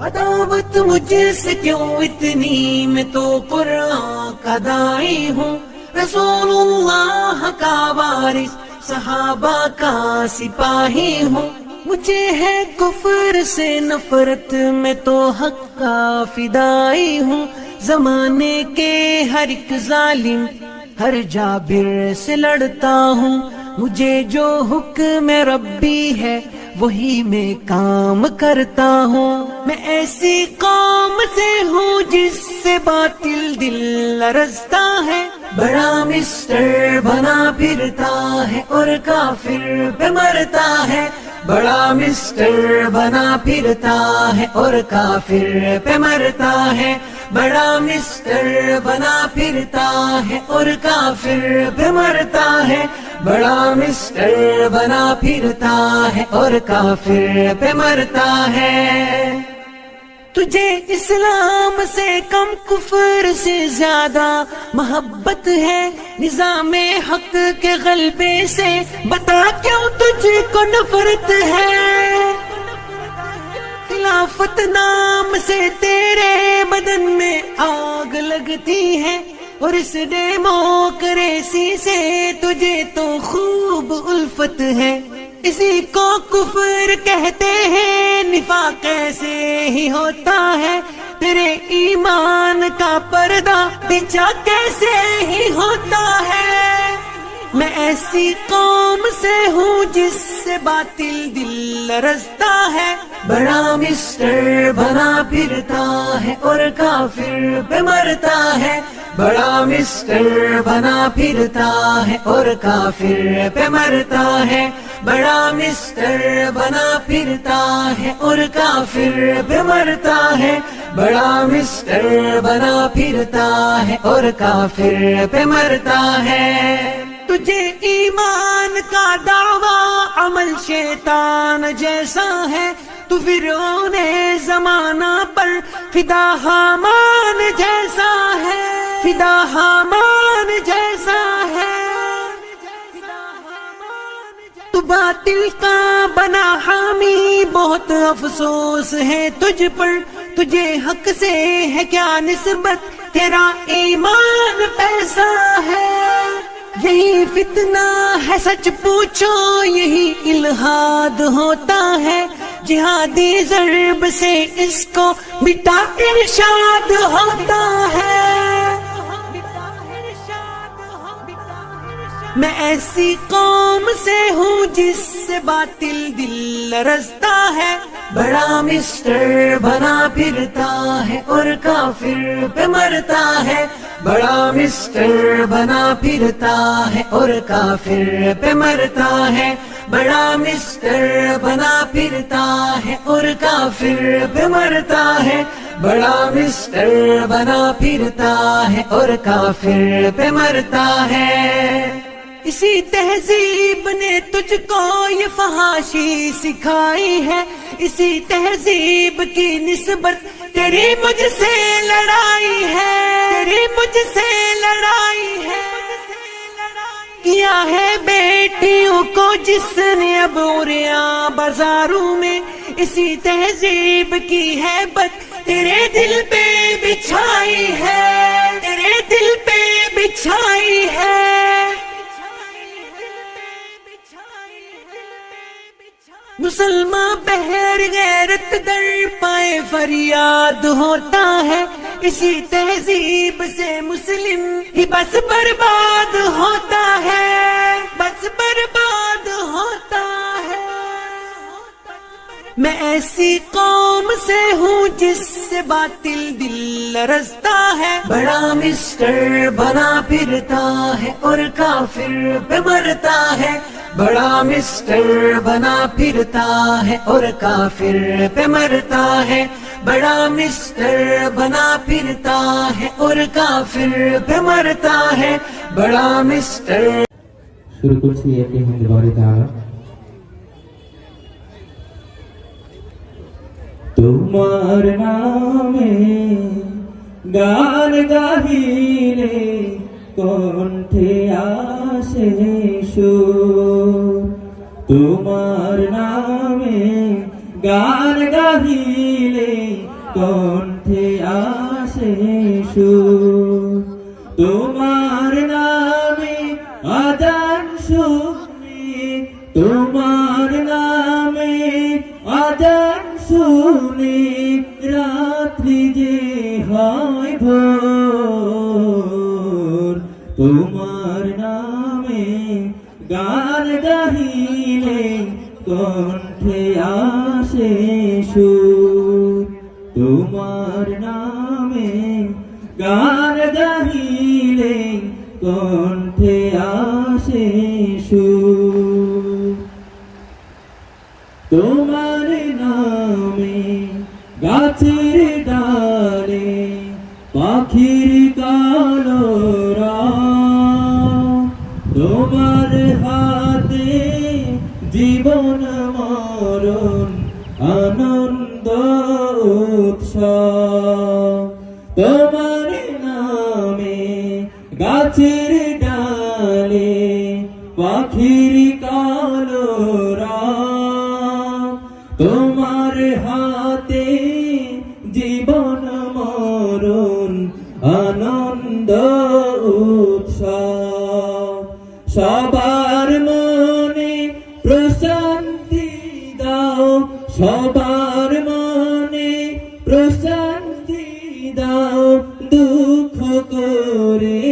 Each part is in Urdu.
عداوت مجھ سے کیوں اتنی میں تو قرآن کا دائی ہوں؟ رسول اللہ کا وارث، صحابہ کا سپاہی ہوں؟ مجھے ہے کفر سے نفرت میں تو حق کا فدائی ہوں؟ زمانے کے ہر ایک ظالم، ہر جابر سے لڑتا ہوں۔ مجھے جو حکم ربی ہے، وہی میں کام کرتا ہوں۔ میں ایسی قوم سے ہوں جس سے باطل دل لرزتا ہے۔ بڑا مسٹر بنا پھرتا ہے اور کافر پہ مرتا ہے۔ بڑا مسٹر بنا پھرتا ہے اور کافر پہ مرتا ہے۔ بڑا مسٹر بنا پھرتا ہے اور کافر پہ مرتا ہے۔ بڑا مسٹر بنا پھرتا ہے اور کافر پہ مرتا ہے۔ تجھے اسلام سے کم کفر سے زیادہ محبت ہے۔ نظام حق کے غلبے سے بتا کیوں تجھ کو نفرت ہے؟ خلافت نام سے تیرے بدن میں آگ لگتی ہے اور اس ڈیموکریسی سے تجھے تو خوب الفت ہے۔ اسی کو کفر کہتے ہیں نفا کیسے ہی ہوتا ہے۔ تیرے ایمان کا پردہ بچا کیسے ہی ہوتا ہے؟ میں ایسی قوم سے ہوں جس سے باطل دل رستا ہے۔ بڑا مسٹر بنا پھرتا ہے اور کافر پہ مرتا ہے۔ بڑا مسٹر بنا پھرتا ہے اور کافر پہ مرتا ہے۔ بڑا مسٹر بنا پھرتا ہے اور کافر پہ مرتا ہے۔ بڑا مسٹر بنا پھرتا ہے اور کافر پہ مرتا ہے۔ تجھے ایمان کا دعویٰ، عمل شیطان جیسا ہے، تو فرعون زمانہ پر فدا حامان جیسا ہے، فدا حامان جیسا ہے۔ تو باطل کا بنا حامی بہت افسوس ہے تجھ پر۔ تجھے حق سے ہے کیا نسبت؟ تیرا ایمان پیسہ ہے۔ یہی فتنہ ہے، سچ پوچھو، یہی الہاد ہوتا ہے۔ جہادی ضرب سے اس کو بٹا ارشاد ہوتا ہے۔ میں ایسی قوم سے ہوں جس سے باطل دل رستا ہے۔ بڑا مسٹر بنا پھرتا ہے اور کافر پہ مرتا ہے۔ بڑا مسٹر بنا پھرتا ہے اور کافر پہ مرتا ہے۔ بڑا مسٹر بنا پھرتا ہے اور کافر پہ مرتا ہے۔ بڑا مسٹر بنا پھرتا ہے اور کافر پہ مرتا ہے۔ اسی تہذیب نے تجھ کو یہ فحاشی سکھائی ہے۔ اسی تہذیب کی نسبت تیری مجھ سے لڑائی ہے۔ تیری مجھ سے لڑائی ہے۔ کیا ہے بیٹیوں کو جس نے اب اوریا بازاروں میں؟ اسی تہذیب کی ہے بت تیرے دل پہ بچھائی ہے۔ تیرے دل پہ بچھائی ہے۔ مسلمان بہر غیرت در پائے فریاد ہوتا ہے۔ اسی تہذیب سے مسلم ہی بس برباد ہوتا ہے، بس برباد ہوتا ہے۔ میں ایسی قوم سے ہوں جس سے باطل دل رستا ہے۔ بڑا مسٹر بنا پھرتا ہے اور کافر پہ مرتا ہے۔ بڑا مسٹر بنا پھرتا ہے اور کافر پہ مرتا ہے۔ بڑا مستر بنا پھرتا ہے اور کافر پہ مرتا ہے۔ بڑا مستر شروع کچھ یہ کہ ہم دوبارہ تھا تمہار نام گان گاہیلے کون تھے آسے شو تمہار نام গান গাহিলে কণ্ঠে আসে সুর। তোমার নামে আজান শুনি তোমার নামে আজান শুনি রাত্রি যে হয় ভোর। তোমার নামে গান গাহিলে কণ্ঠে আসে সুর তোমার নামে গান গাইলে কণ্ঠে আনন্দ উৎসব প্রশান্তি দাও দুঃখ করে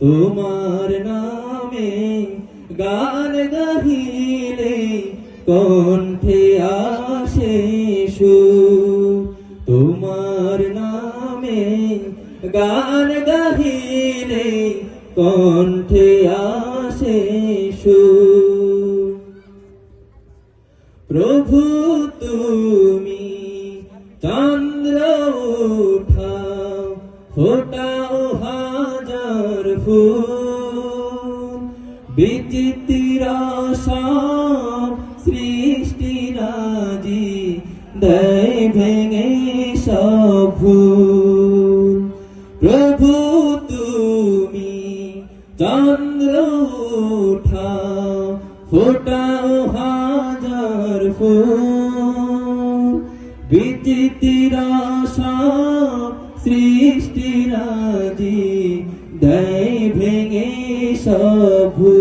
তোমার নামে গান তোমার নামে গান প্রভু তুমি চন্দ্র উঠাও ফোটাও হাজার ফুল। বিচিত্র সৃষ্টি রাজি দেয় ভেঙে সব বিচিতিরাশা সৃষ্টিরাজি দেয় ভেঙে সভূ